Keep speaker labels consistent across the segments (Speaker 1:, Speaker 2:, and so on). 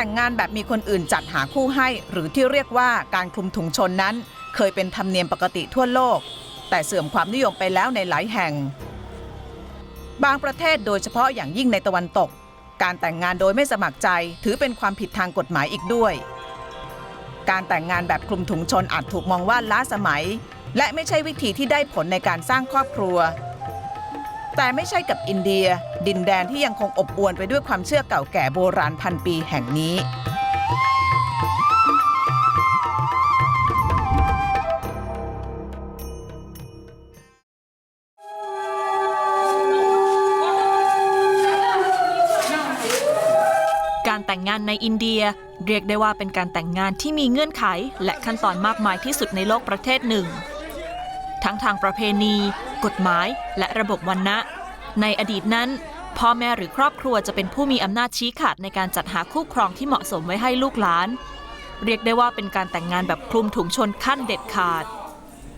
Speaker 1: แต่งงานแบบมีคนอื่นจัดหาคู่ให้ หรือที่เรียกว่าการคลุมถุงชนนั้น เคยเป็นธรรมเนียมปกติทั่วโลก แต่เสื่อมความนิยมไปแล้วในหลายแห่ง บางประเทศโดยเฉพาะอย่างยิ่งในตะวันตก การแต่งงานโดยไม่สมัครใจ ถือเป็นความผิดทางกฎหมายอีกด้วย การแต่งงานแบบคลุมถุงชนอาจถูกมองว่าล้าสมัย และไม่ใช่วิธีที่ได้ผลในการสร้างครอบครัว แต่ไม่ใช่กับอินเดีย ดินแดนที่ยังคงอบอวลไปด้วยความเชื่อเก่าแก่โบราณพันปีแห่งนี้
Speaker 2: การแต่งงานในอินเดียเรียกได้ว่าเป็นการแต่งงานที่มีเงื่อนไข และขั้นตอนมากมายที่สุดในโลกประเทศหนึ่ง ทั้งทางประเพณี กฎหมาย และระบบวันนะในอดีตนั้นพ่อแม่หรือครอบครัวจะเป็นผู้มีอำนาจชี้ขาดในการจัดหาคู่ครองที่เหมาะสมไว้ให้ลูกหลาน เรียกได้ว่าเป็นการแต่งงานแบบคลุมถุงชนขั้นเด็ดขาด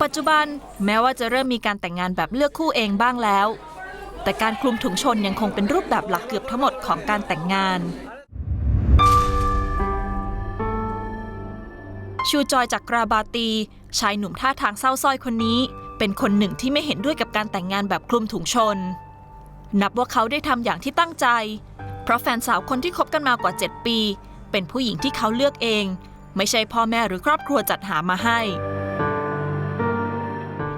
Speaker 2: ปัจจุบันแม้ว่าจะเริ่มมีการแต่งงานแบบเลือกคู่เองบ้างแล้ว แต่การคลุมถุงชนยังคงเป็นรูปแบบหลักเกือบทั้งหมดของการแต่งงาน ชูจอยจากกราบาตี ชายหนุ่มท่าทางเศร้าส้อยคนนี้ เป็นคนหนึ่งที่ไม่เห็นด้วยกับการแต่งงานแบบคลุมถุงชน นับว่าเขาได้ทำอย่างที่ตั้งใจ เพราะแฟนสาวคนที่คบกันมากว่า 7 ปี เป็นผู้หญิงที่เขาเลือกเอง ไม่ใช่พ่อแม่หรือครอบครัวจัดหามาให้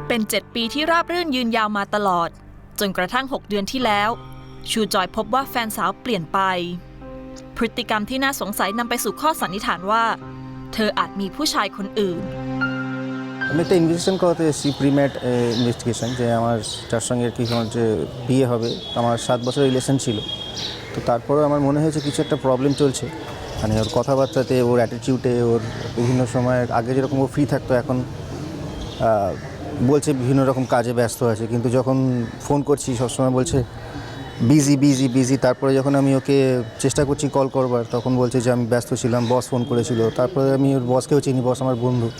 Speaker 2: เป็น 7 ปีที่ราบรื่นยืนยาวมาตลอด จนกระทั่ง 6 เดือนที่แล้ว ชูจอยพบว่าแฟนสาวเปลี่ยนไป พฤติกรรมที่น่าสงสัยนำไปสู่ข้อสันนิษฐานว่า เธออาจมีผู้ชายคนอื่น
Speaker 3: আমি একটা ইনভেস্টিগেশন করাতে এসেছি প্রিমেড ইনভেস্টিগেশন যে আমার, যার সঙ্গে আর কি আমার যে বিয়ে হবে আমার সাত বছর রিলেশন ছিল। তো তারপরে আমার মনে হয়েছে কিছু একটা প্রবলেম চলছে। মানে ওর কথাবার্তাতে, ওর অ্যাটিটিউডে ওর বিভিন্ন সময় আগে যেরকম ও ফ্রি থাকতো, এখন বলছে বিভিন্ন রকম কাজে ব্যস্ত আছে। কিন্তু যখন ফোন করছি, সবসময় বলছে বিজি বিজি বিজি তারপরে যখন আমি ওকে চেষ্টা করছি কল করবার, তখন বলছে যে, আমি ব্যস্ত ছিলাম বস ফোন করেছিল। তারপরে আমি ওর বসকেও চিনি বস আমার বন্ধু।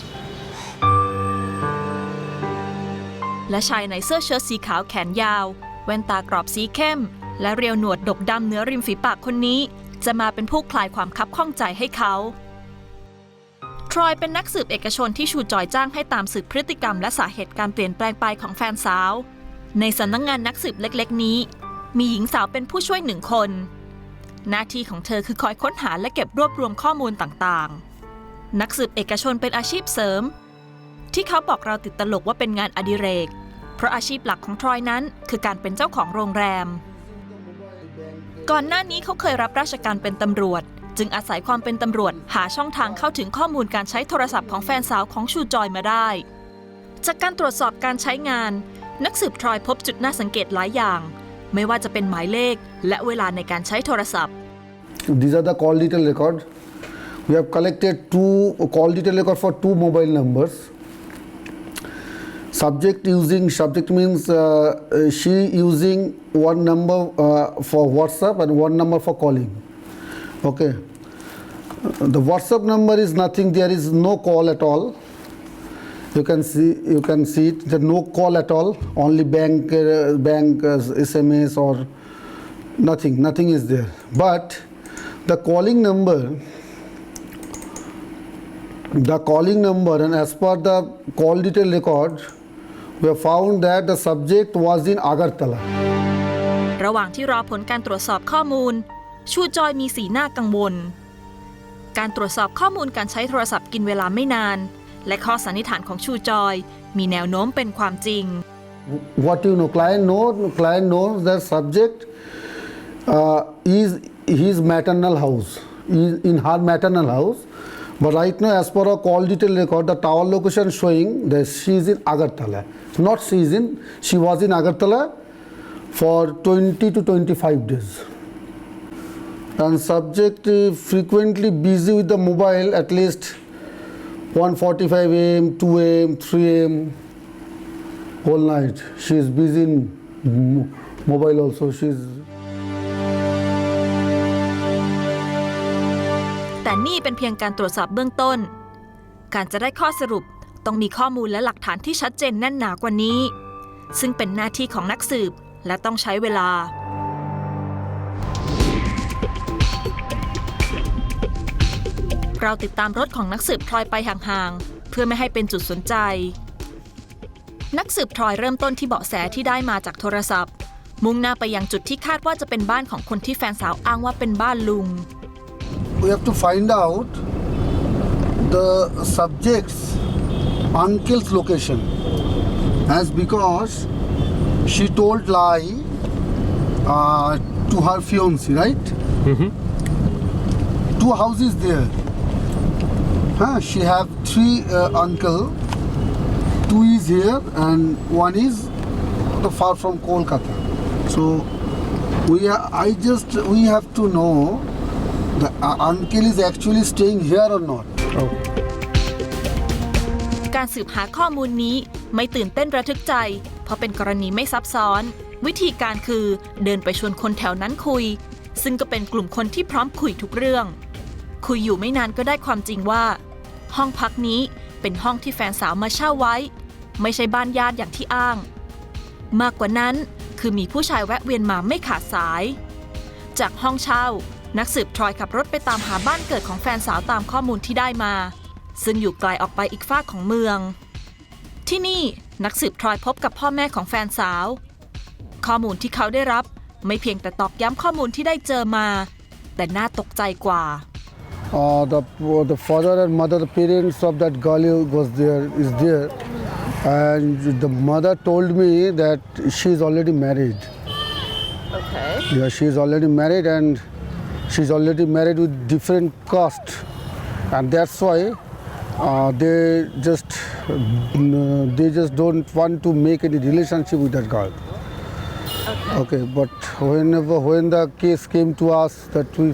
Speaker 2: และชายในเสื้อเชิ้ตสีขาวแขนยาว แว่นตากรอบสีเข้ม และเรียวหนวดดกดำเนื้อริมฝีปากคนนี้ จะมาเป็นผู้คลายความคับข้องใจให้เขาทรอยเป็นนักสืบเอกชนที่ชูจอยจ้างให้ตามสืบพฤติกรรมและสาเหตุการเปลี่ยนแปลงไปของแฟนสาว ในสำนักงงานนักสืบเล็กๆ นี้ มีหญิงสาวเป็นผู้ช่วยหนึ่งคน หน้าที่ของเธอคือคอยค้นหาและเก็บรวบรวมข้อมูลต่างๆ นักสืบเอกชนเป็นอาชีพเสริม ที่เขาบอกเราติดตลกว่าเป็นงานอดิเรก เพราะอาชีพหลักของทรอยนั้นคือการเป็นเจ้าของโรงแรม ก่อนหน้านี้เขาเคยรับราชการเป็นตำรวจ จึงอาศัยความเป็นตำรวจหาช่องทางเข้าถึงข้อมูลการใช้โทรศัพท์ของแฟนสาวของชูจอยมาได้ จากการตรวจสอบการใช้งาน นักสืบทรอยพบจุดน่าสังเกตหลายอย่าง ไม่ว่าจะเป็นหมายเลข และเวลาในการใช้โทรศัพท์
Speaker 4: These are the call detail record. We have collected two call detail record for two mobile numbers. Subject using subject means uh, uh, she using one number uh, for WhatsApp and one number for calling. Okay. Uh, The WhatsApp number is nothing. There is no call at all. You can see you can see it. There no call at all. Only bank uh, bank uh, SMS or nothing. Nothing is there. But the calling number the calling number and as per the call detail record we have found that the subject was in agartala
Speaker 2: ระหว่างที่รอผลการตรวจสอบข้อมูล ชูจอยมีสีหน้ากังวล การตรวจสอบข้อมูลการใช้โทรศัพท์กินเวลาไม่นาน และข้อสันนิษฐานของชูจอย มีแนวโน้มเป็นความจริง
Speaker 4: what you know client knows client knows that subject uh, is his maternal house is in her maternal house but right now as per our call detail record the tower location showing that she is in agartala not she is in she was in agartala for 20 to 25 days and subject uh, frequently busy with the mobile at least 1:45 a.m 2 a.m 3 a.m whole night. She is busy in mobile also. She's
Speaker 2: แต่นี่เป็นเพียงการตรวจสอบเบื้องต้น การจะได้ข้อสรุปต้องมีข้อมูลและหลักฐานที่ชัดเจนแน่นหนากว่านี้ ซึ่งเป็นหน้าที่ของนักสืบและต้องใช้เวลา เราติดตามรถของนักสืบทรอยไปห่างๆ เพื่อไม่ให้เป็นจุดสนใจ นักสืบทรอยเริ่มต้นที่เบาะแสที่ได้มาจากโทรศัพท์ มุ่งหน้าไปยังจุดที่คาดว่าจะเป็นบ้านของคนที่แฟนสาวอ้างว่าเป็นบ้านลุง
Speaker 4: We have to find out the subject's uncle's location. As because she told lie uh, to her fiancé, right? Two houses there. Huh? She have three uh, uncle. Two is here and one is the far from Kolkata. So we ha- I just we have to know the uh, uncle is actually staying here or not.
Speaker 2: การสืบหาข้อมูลนี้ไม่ตื่นเต้นระทึกใจ เพราะเป็นกรณีไม่ซับซ้อน วิธีการคือเดินไปชวนคนแถวนั้นคุย ซึ่งก็เป็นกลุ่มคนที่พร้อมคุยทุกเรื่อง คุยอยู่ไม่นานก็ได้ความจริงว่า ห้องพักนี้เป็นห้องที่แฟนสาวมาเช่าไว้ ไม่ใช่บ้านญาติอย่างที่อ้าง มากกว่านั้นคือมีผู้ชายแวะเวียนมาไม่ขาดสาย จากห้องเช่า นักสืบทรอยขับรถไปตามหาบ้านเกิดของแฟนสาวตามข้อมูลที่ได้มา ซึ่งอยู่ไกลออกไปอีกฝากของเมือง ที่นี่นักสืบทรอยพบกับพ่อแม่ของแฟนสาว ข้อมูลที่เขาได้รับ ไม่เพียงแต่ตอกย้ำข้อมูลที่ได้เจอมา แต่น่าตกใจกว่า
Speaker 4: Uh, the the father and mother, the parents of that girl was there is there, and the mother told me that she is already married.
Speaker 1: Okay.
Speaker 4: Yeah, she is already married and she's already married with different caste, and that's why uh, they just uh, they just don't want to make any relationship with that girl. Okay. but whenever when the case came to us that we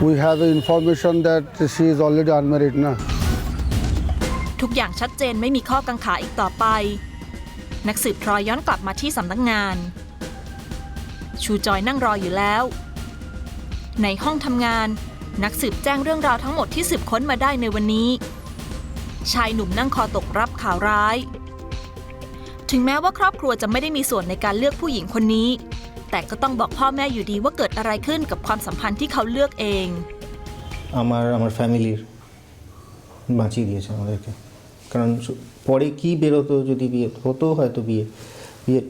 Speaker 4: we have information that she is already unmarried now.
Speaker 2: ทุกอย่างชัดเจนไม่มีข้อกังขาอีกต่อไป นักสืบทรอยย้อนกลับมาที่สำนักงาน ชูจอยนั่งรออยู่แล้ว ในห้องทำงาน นักสืบแจ้งเรื่องราวทั้งหมดที่สืบค้นมาได้ในวันนี้ ชายหนุ่มนั่งคอตกรับข่าวร้าย ถึงแม้ว่าครอบครัวจะไม่ได้มีส่วนในการลือกผู้หญิงคนนี้ แต่ก็ต้องบอกพ่อแม่อยู่ดีว่าเกิดอะไรขึ้นกับความสัมพันธ์ที่เขาเลือกเอง
Speaker 3: আমার আমার ফ্যামিলির বাঁচিয়ে দিয়েছে আমাদেরকে কারণ সু- পরে কি বেরোতো যদি বিয়ে হতো হয়তো বিয়ে বিয়ে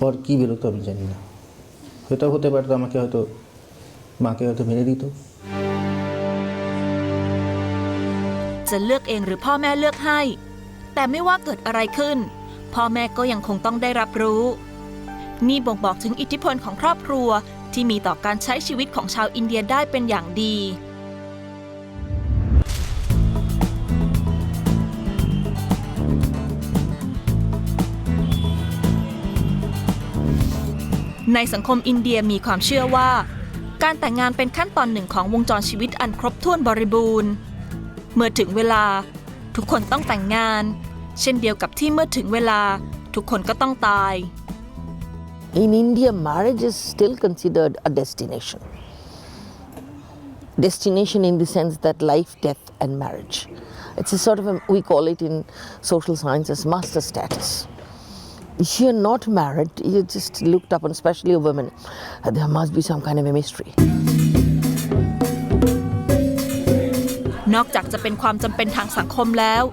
Speaker 3: পর কি বেরোতো আমি জানি না হয়তো হতে পারতো আমাকে হয়তো মাকে হয়তো মেরে দিত
Speaker 2: จะเลือกเองหรือพ่อแม่เลือกให้ แต่ไม่ว่าเกิดอะไรขึ้น พ่อแม่ก็ยังคงต้องได้รับรู้ นี่บ่งบอกถึงอิทธิพลของครอบครัวที่มีต่อการใช้ชีวิตของชาวอินเดียได้เป็นอย่างดี ในสังคมอินเดียมีความเชื่อว่า การแต่งงานเป็นขั้นตอนหนึ่งของวงจรชีวิตอันครบถ้วนบริบูรณ์ เมื่อถึงเวลา ทุกคนต้องแต่งงาน เช่นเดียวกับที่เมื่อถึงเวลา ทุกคนก็ต้องตาย
Speaker 5: In India, marriage is still considered a destination. Destination in the sense that life, death, and marriage. It's a sort of, a, we call it in social science as master status. If you're not married, you're just looked upon, especially a woman, there must be some kind of a mystery.
Speaker 2: นอกจากจะเป็นความจำเป็นทางสังคมแล้ว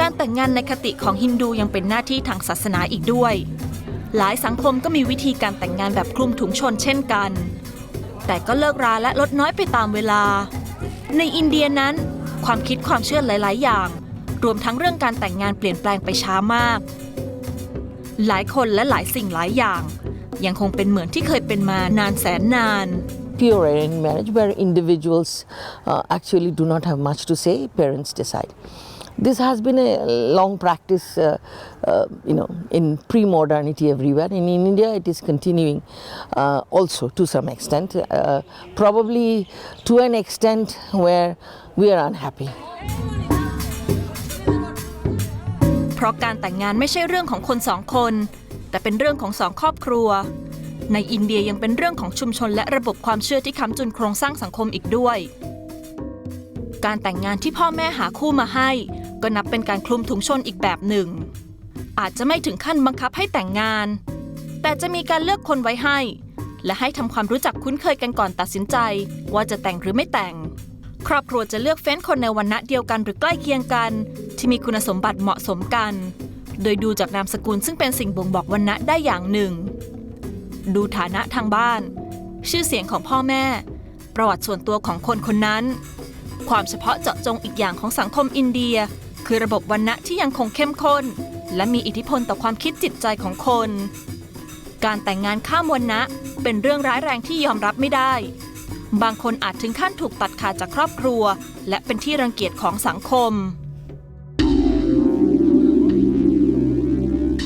Speaker 2: การแต่งงานในคติของฮินดูยังเป็นหน้าที่ทางศาสนาอีกด้วย หลายสังคมก็มีวิธีการแต่งงานแบบคลุมถุงชนเช่นกัน แต่ก็เลิกราและลดน้อยไปตามเวลา ในอินเดียนั้น ความคิดความเชื่อหลาย ๆ อย่าง รวมทั้งเรื่องการแต่งงานเปลี่ยนแปลงไปช้ามาก หลายคนและหลายสิ่งหลายอย่าง ยังคงเป็นเหมือนที่เคยเป็นมานานแสนนาน
Speaker 5: Pure arranged marriage, where individuals uh, actually do not have much to say, parents decide. This has been a long practice, uh, uh, you know, in pre-modernity everywhere. And in India, it is continuing uh, also to some extent, uh, probably to an extent where we are unhappy.
Speaker 2: เพราะการแต่งงานไม่ใช่เรื่องของคนสองคน แต่เป็นเรื่องของสองครอบครัว ในอินเดียยังเป็นเรื่องของชุมชนและระบบความเชื่อที่ค้ำจุนโครงสร้างสังคมอีกด้วย การแต่งงานที่พ่อแม่หาคู่มาให้ ก็นับเป็นการคลุมถุงชนอีกแบบหนึ่ง อาจจะไม่ถึงขั้นบังคับให้แต่งงาน แต่จะมีการเลือกคนไว้ให้ และให้ทำความรู้จักคุ้นเคยกันก่อนตัดสินใจ ว่าจะแต่งหรือไม่แต่ง ครอบครัวจะเลือกเฟ้นคนในวันณะเดียวกันหรือใกล้เคียงกัน ที่มีคุณสมบัติเหมาะสมกัน โดยดูจากนามสกุลซึ่งเป็นสิ่งบ่งบอกวันณะได้อย่างหนึ่ง ดูฐานะทางบ้าน ชื่อเสียงของพ่อแม่ ประวัติส่วนตัวของคนคนนั้น ความเฉพาะเจาะจงอีกอย่างของสังคมอินเดีย คือระบบวันณะที่ยังคงเข้มข้น และมีอิทธิพลต่อความคิดจิตใจของคน การแต่งงานข้ามวันณะเป็นเรื่องร้ายแรงที่ยอมรับไม่ได้ บางคนอาจถึงขั้นถูกตัดขาดจากครอบครัว และเป็นที่รังเกียจของสังคม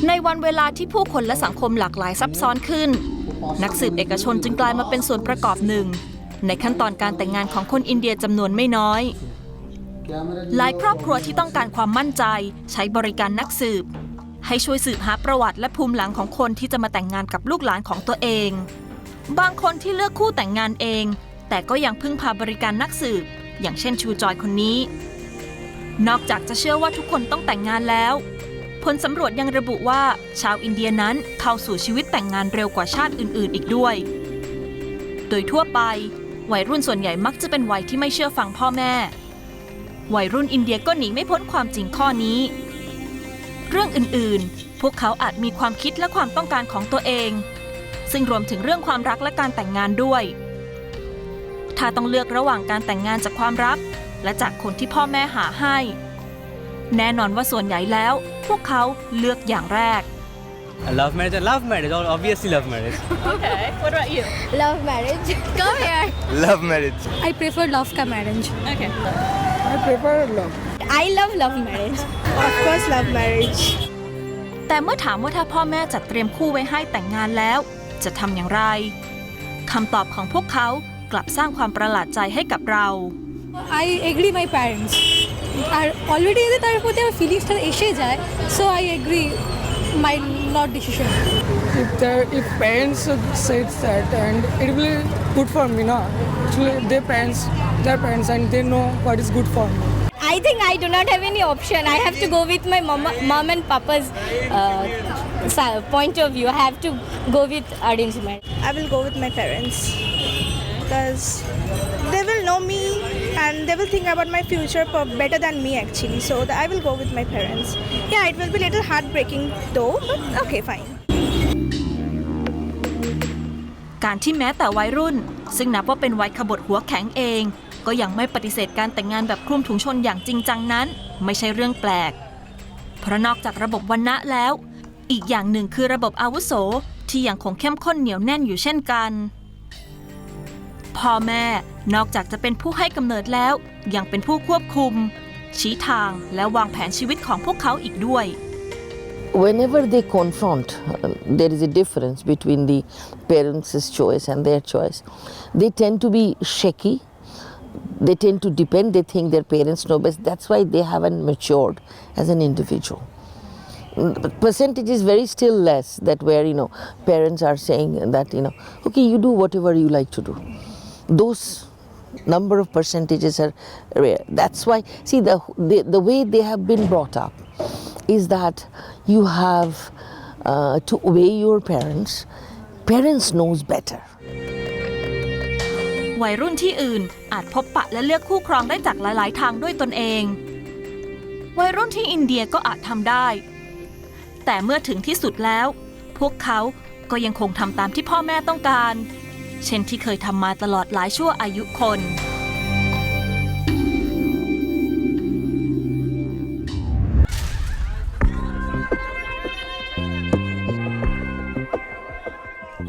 Speaker 2: ในวันเวลาที่ผู้คนและสังคมหลากหลายซับซ้อนขึ้น นักสืบเอกชนจึงกลายมาเป็นส่วนประกอบหนึ่ง ในขั้นตอนการแต่งงานของคนอินเดียจำนวนไม่น้อย หลายครอบครัวที่ต้องการความมั่นใจ ใช้บริการนักสืบ ให้ช่วยสืบหาประวัติและภูมิหลังของคนที่จะมาแต่งงานกับลูกหลานของตัวเองบางคนที่เลือกคู่แต่งงานเอง แต่ก็ยังพึ่งพาบริการนักสืบ อย่างเช่นชูจอยคนนี้ นอกจากจะเชื่อว่าทุกคนต้องแต่งงานแล้ว ผลสำรวจยังระบุว่าชาวอินเดียนั้นเข้าสู่ชีวิตแต่งงานเร็วกว่าชาติอื่น ๆ อีกด้วย โดยทั่วไป วัยรุ่นส่วนใหญ่มักจะเป็นวัยที่ไม่เชื่อฟังพ่อแม่ วัยรุ่นอินเดียก็หนีไม่พ้นความจริงข้อนี้ เรื่องอื่น ๆ พวกเขาอาจมีความคิดและความต้องการของตัวเอง ซึ่งรวมถึงเรื่องความรักและการแต่งงานด้วย ถ้าต้องเลือกระหว่างการแต่งงานจากความรัก และจากคนที่พ่อแม่หาให้ แน่นอนว่าส่วนใหญ่แล้ว พวกเขาเลือกอย่างแรก
Speaker 6: A love marriage, a love marriage, or obviously love marriage.
Speaker 7: Love marriage. Come here.
Speaker 6: love marriage.
Speaker 7: I prefer love ka marriage.
Speaker 4: I prefer love.
Speaker 7: I love love marriage. Of course, love marriage.
Speaker 2: แต่เมื่อถามว่าถ้าพ่อแม่จัดเตรียมคู่ไว้ให้แต่งงานแล้ว จะทำอย่างไรคำตอบของพวกเขาก ลับสร้างความประหลาดใจให้กับเรา
Speaker 7: I agree my parents. আর already এদের তার প্রতি আমার ফিলিংসটা এসে যায় so I agree my not decision
Speaker 8: if their if parents said that and it will be good for me no actually their parents their parents and they know what is good for me
Speaker 7: I think I do not have any option. I have to go with my mom, mom and papa's uh, sa- point of view. I have to go with arrangement.
Speaker 9: I will go with my parents Because they will know me and they will think about my future better than me actually. So I will go with my parents. Yeah, it will be a little heartbreaking though, but okay, fine.
Speaker 2: การที่แม้แต่วัยรุ่น ซึ่งนับว่าเป็นวัยขบถหัวแข็งเอง ก็ยังไม่ปฏิเสธการแต่งงานแบบคลุมถุงชนอย่างจริงจังนั้น ไม่ใช่เรื่องแปลก เพราะนอกจากระบบวันณะแล้ว อีกอย่างหนึ่งคือระบบอาวุโสที่ยังคงเข้มข้นเหนียวแน่นอยู่เช่นกัน พ่อแม่นอกจากจะเป็นผู้ให้กำเนิดแล้ว ยังเป็นผู้ควบคุม ชี้ทางและวางแผนชีวิตของพวกเขาอีกด้วย
Speaker 5: whenever they confront, uh, there is a difference between the parents' choice and their choice. They tend to be shaky. They tend to depend. They think their parents know best. That's why they haven't matured as an individual. But percentage is very still less that where you know parents are saying that you know okay you do whatever you like to do. Those number of percentages are rare. That's why see the the, the way they have been brought up is that you have uh, to obey your parents. Parents knows better.
Speaker 2: วัยรุ่นที่อื่นอาจพบปะและเลือกคู่ครองได้จากหลาย ๆ ทางด้วยตนเอง วัยรุ่นที่อินเดียก็อาจทำได้ แต่เมื่อถึงที่สุดแล้ว พวกเขาก็ยังคงทำตามที่พ่อแม่ต้องการ เช่นที่เคยทำมาตลอดหลายชั่วอายุคน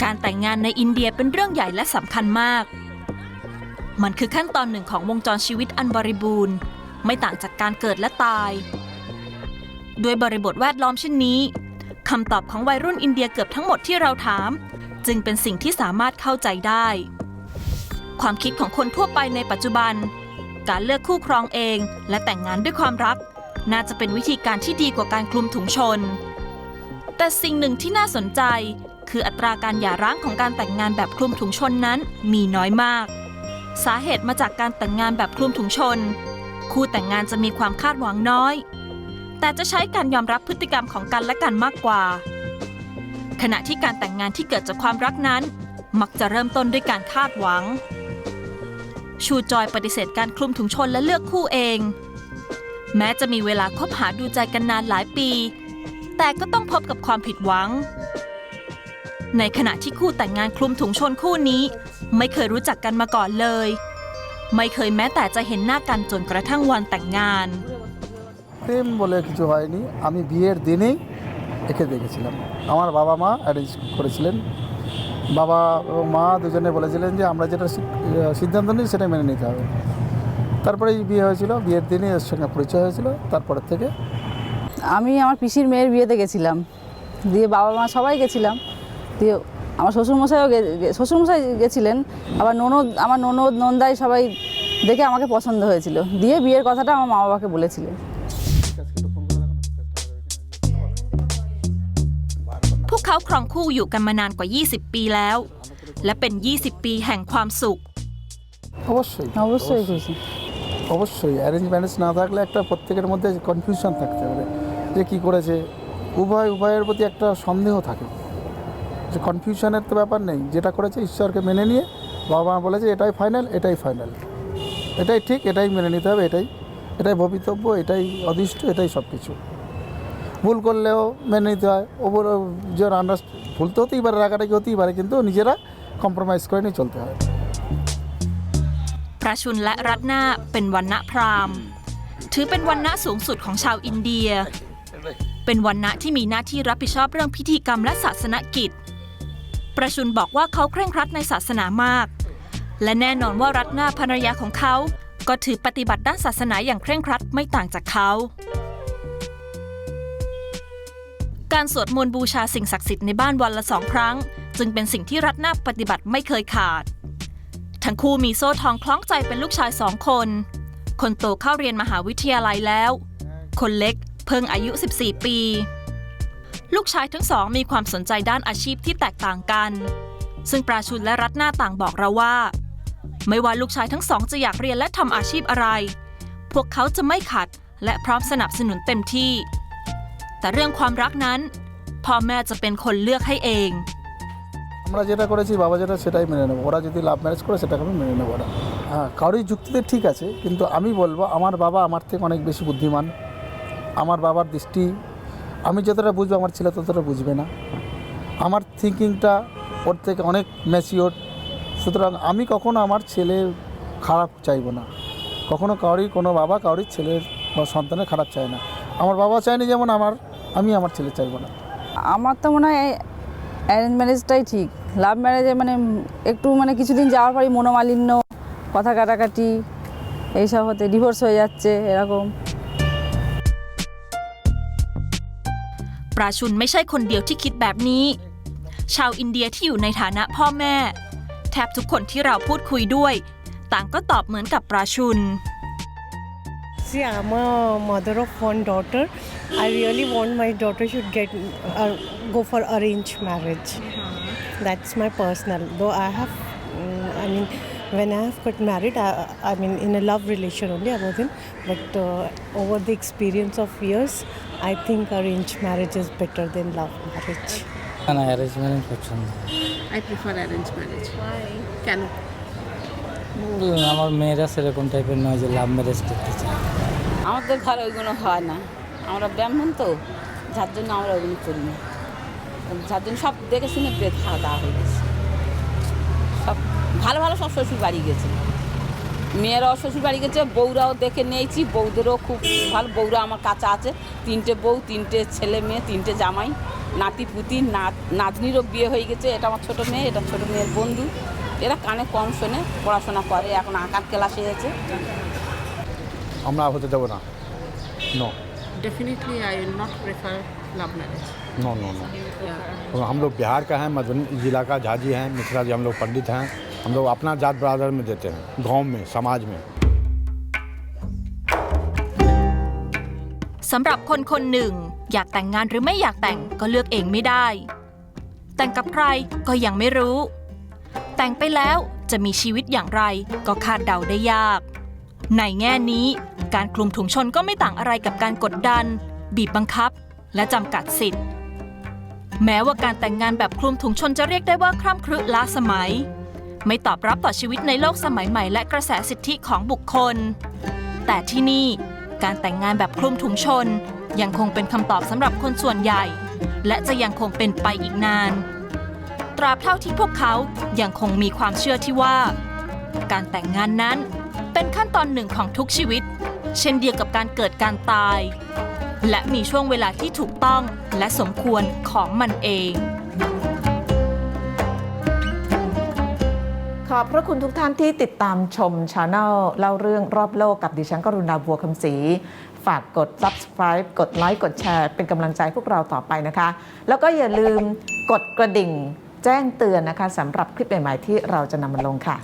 Speaker 2: การแต่งงานในอินเดียเป็นเรื่องใหญ่และสำคัญมาก มันคือขั้นตอนหนึ่งของวงจรชีวิตอันบริบูรณ์ ไม่ต่างจากการเกิดและตาย ด้วยบริบทแวดล้อมเช่นนี้คำตอบของวัยรุ่นอินเดียเกือบทั้งหมดที่เราถาม จึงเป็นสิ่งที่สามารถเข้าใจได้ ความคิดของคนทั่วไปในปัจจุบัน การเลือกคู่ครองเองและแต่งงานด้วยความรัก น่าจะเป็นวิธีการที่ดีกว่าการคลุมถุงชน แต่สิ่งหนึ่งที่น่าสนใจ คืออัตราการหย่าร้างของการแต่งงานแบบคลุมถุงชนนั้นมีน้อยมาก สาเหตุมาจากการแต่งงานแบบคลุมถุงชน คู่แต่งงานจะมีความคาดหวังน้อย แต่จะใช้การยอมรับพฤติกรรมของกันและกันมากกว่า ขณะที่การแต่งงานที่เกิดจากความรักนั้น มักจะเริ่มต้นด้วยการคาดหวัง ชูจอยปฏิเสธการคลุมถุงชนและเลือกคู่เอง แม้จะมีเวลาคบหาดูใจกันนานหลายปี แต่ก็ต้องพบกับความผิดหวัง ในขณะที่คู่แต่งงานคลุมถุงชนคู่นี้ ไม่เคยรู้จักกันมาก่อนเลย ไม่เคยแม้แต่จะเห็นหน้ากันจนกระทั่งวันแต่งงาน
Speaker 10: প্রেম বলে কিছু হয়নি আমি বিয়ের দিনেই একে দেখেছিলাম। আমার বাবা মা অ্যারেঞ্জ করেছিলেন। বাবা এবং মা দুজনে বলেছিলেন যে, আমরা যেটা সিদ্ধান্ত নিই সেটা মেনে নিতে হবে। তারপরে বিয়ে হয়েছিল। বিয়ের দিনই এর সঙ্গে পরিচয় হয়েছিল। তারপরের থেকে
Speaker 11: আমি আমার পিসির মেয়ের বিয়েতে গেছিলাম। দিয়ে বাবা মা সবাই গেছিলাম। দিয়ে আমার শ্বশুরমশাইও শ্বশুরমশাই গেছিলেন। আবার ননদ, আমার ননদ, নন্দাই সবাই দেখে আমাকে পছন্দ হয়েছিল। দিয়ে বিয়ের কথাটা আমার মা বাবাকে বলেছিলেন।
Speaker 2: เขาครองคู่อยู่กันมานานกว่า 20 ปีแล้ว และเป็น 20 ปีแห่งความสุข
Speaker 10: অবশ্যই
Speaker 11: অবশ্যই খুশি
Speaker 10: অবশ্যই অ্যারেঞ্জ ম্যারেজ না থাকলে একটা প্রত্যেকের মধ্যে কনফিউশন থাকতে পারে যে কী করেছে উভয় উভয়ের প্রতি একটা সন্দেহ থাকে যে কনফিউশনের তো ব্যাপার নেই যেটা করেছে ঈশ্বরকে মেনে নিয়ে বাবা মা বলেছে এটাই ফাইনাল এটাই ফাইনাল এটাই ঠিক এটাই মেনে নিতে হবে এটাই এটাই ভবিতব্য এটাই অদৃষ্ট এটাই সব কিছু ভুল করলেও মেনে নিতে হয় ওপর যে আন্ডার ভুল তো হতেই পারে রাগাটাকি হতেই পারে কিন্তু নিজেরা কম্প্রোমাইজ করে নিয়ে চলতে হয়
Speaker 2: ประชุนและรัตนาเป็นวันณะพราหมณ์ ถือเป็นวันณะสูงสุดของชาวอินเดีย เป็นวันณะที่มีหน้าที่รับผิดชอบเรื่องพิธีกรรมและศาสนกิจ ประชุนบอกว่าเขาเคร่งครัดในศาสนามาก และแน่นอนว่ารัตนาภรรยาของเขา ก็ถือปฏิบัติด้านศาสนาอย่างเคร่งครัดไม่ต่างจากเขา การสวดมนต์บูชาสิ่งศักดิ์สิทธิ์ในบ้านวันละสองครั้ง จึงเป็นสิ่งที่รัตนาปฏิบัติไม่เคยขาด ทั้งคู่มีโซ่ทองคล้องใจเป็นลูกชายสองคน คนโตเข้าเรียนมหาวิทยาลัยแล้ว คนเล็กเพิ่งอายุ 14 ปี ลูกชายทั้งสองมีความสนใจด้านอาชีพที่แตกต่างกัน ซึ่งปราชุนและรัตนาต่างบอกเราว่า ไม่ว่าลูกชายทั้งสองจะอยากเรียนและทำอาชีพอะไร พวกเขาจะไม่ขัดและพร้อมสนับสนุนเต็มที่ แต่เรื่องความรักนั้น พ่อแม่จะเป็นคนเลือกให้เอง
Speaker 10: আমরা যেটা করেছি বাবা যেটা সেটাই মেনে নেবো ওরা যদি লাভ ম্যারেজ করে সেটাকে আমি মেনে নেবো না হ্যাঁ কারোর যুক্তিতে ঠিক আছে কিন্তু আমি বলবো আমার বাবা আমার থেকে অনেক বেশি বুদ্ধিমান আমার বাবার দৃষ্টি আমি যতটা বুঝবো আমার ছেলে ততটা বুঝবে না আমার থিঙ্কিংটা ওর থেকে অনেক ম্যাচিওর সুতরাং আমি কখনো আমার ছেলের খারাপ চাইবো না কখনো কারোরই কোনো বাবা কারোরই ছেলের বা সন্তানের খারাপ চায় না আমার বাবা চায়নি যেমন আমার আমি আমার ছেলে চাইবো না
Speaker 11: আমার তো মনে হয় অ্যারেঞ্জ ম্যারেজটাই ঠিক লাভ ম্যারেজে মানে একটু মানে কিছুদিন যাওয়ার পরই মনোমালিন্য কথা কাটাকাটি এইসব হতে ডিভোর্স হয়ে যাচ্ছে এরকম
Speaker 2: ปราชุนไม่ใช่คนเดียวที่คิดแบบนี้ ชาวอินเดียที่อยู่ในฐานะพ่อแม่ แทบทุกคนที่เราพูดคุยด้วย ต่างก็ตอบเหมือนกับปราชุน
Speaker 8: See, I'm a mother of one daughter. I really want my daughter should get uh, go for arranged marriage. That's my personal. Though I have, mm, I mean, when I have got married, I, I mean, in a love relation only I was in. But uh, over the experience of years, I think arranged marriage is better than love marriage.
Speaker 6: না arrange marriage পছন্দ
Speaker 12: I prefer arranged marriage. Why? কেন
Speaker 6: আমার মেয়েরা সেরকম টাইপের নয় যে love marriage করতে চায়
Speaker 12: আমাদের ঘরে ওইগুলো হয় না। আমরা ব্রাহ্মণ তো, যার জন্য আমরা ওইগুলো করি না। যার জন্য সব দেখে শুনে বেদ খাওয়া দাওয়া হয়ে গেছে। সব ভালো ভালো সব শ্বশুর বাড়ি গেছে। মেয়েরাও শ্বশুর বাড়ি গেছে, বউরাও দেখে নিয়েছি, বউদেরও খুব ভালো। বউরা আমার কাছে আছে, তিনটে বউ, তিনটে ছেলে মেয়ে, তিনটে জামাই, নাতি, পুতি নাত নাতনিরও বিয়ে হয়ে গেছে। এটা আমার ছোটো মেয়ে, এটা ছোটো মেয়ের বন্ধু। এরা কানে কম শোনে, পড়াশোনা করে, এখন আঁকার ক্লাসে গেছে
Speaker 10: আমরা হতে দেবো না no
Speaker 12: Definitely, I will not prefer love marriage.
Speaker 13: No no no तो हम लोग बिहार का हैं मधुबनी जिला का झाजी हैं मिश्रा जी हम लोग पंडित हैं हम लोग अपना जात बरादर में देते हैं गांव में समाज में
Speaker 2: สำหรับคนคนหนึ่ง อยากแต่งงานหรือไม่อยากแต่งก็เลือกเองไม่ได้ แต่งกับใครก็ยังไม่รู้ แต่งไปแล้วจะมีชีวิตอย่างไรก็คาดเดาได้ยาก ในแง่นี้ การคลุมถุงชนก็ไม่ต่างอะไรกับการกดดัน บีบบังคับ และจำกัดสิทธิ์ แม้ว่าการแต่งงานแบบคลุมถุงชนจะเรียกได้ว่าคร่ำครึล้าสมัย ไม่ตอบรับต่อชีวิตในโลกสมัยใหม่ และกระแสสิทธิของบุคคล แต่ที่นี่การแต่งงานแบบคลุมถุงชน ยังคงเป็นคำตอบสำหรับคนส่วนใหญ่ และจะยังคงเป็นไปอีกนาน ตราบเท่าที่พวกเขายังคงมีความเชื่อที่ว่า การแต่งงานนั้น เป็นขั้นตอนหนึ่งของทุกชีวิต เช่นเดียวกับการเกิดการตาย และมีช่วงเวลาที่ถูกต้องและสมควรของมันเอง
Speaker 14: ขอบพระคุณทุกท่านที่ติดตามชมช anel เล่าเรื่องรอบโลกกับดิฉันกรุณาบัวคำศรีฝากกด subscribe กดไลค์กดแชร์เป็นกำลังใจพวกเราต่อไปนะคะ แล้วก็อย่าลืมกดกระดิ่งแจ้งเตือนนะคะสำหรับคลิปใหม่ๆที่เราจะนำมาลงค่ะ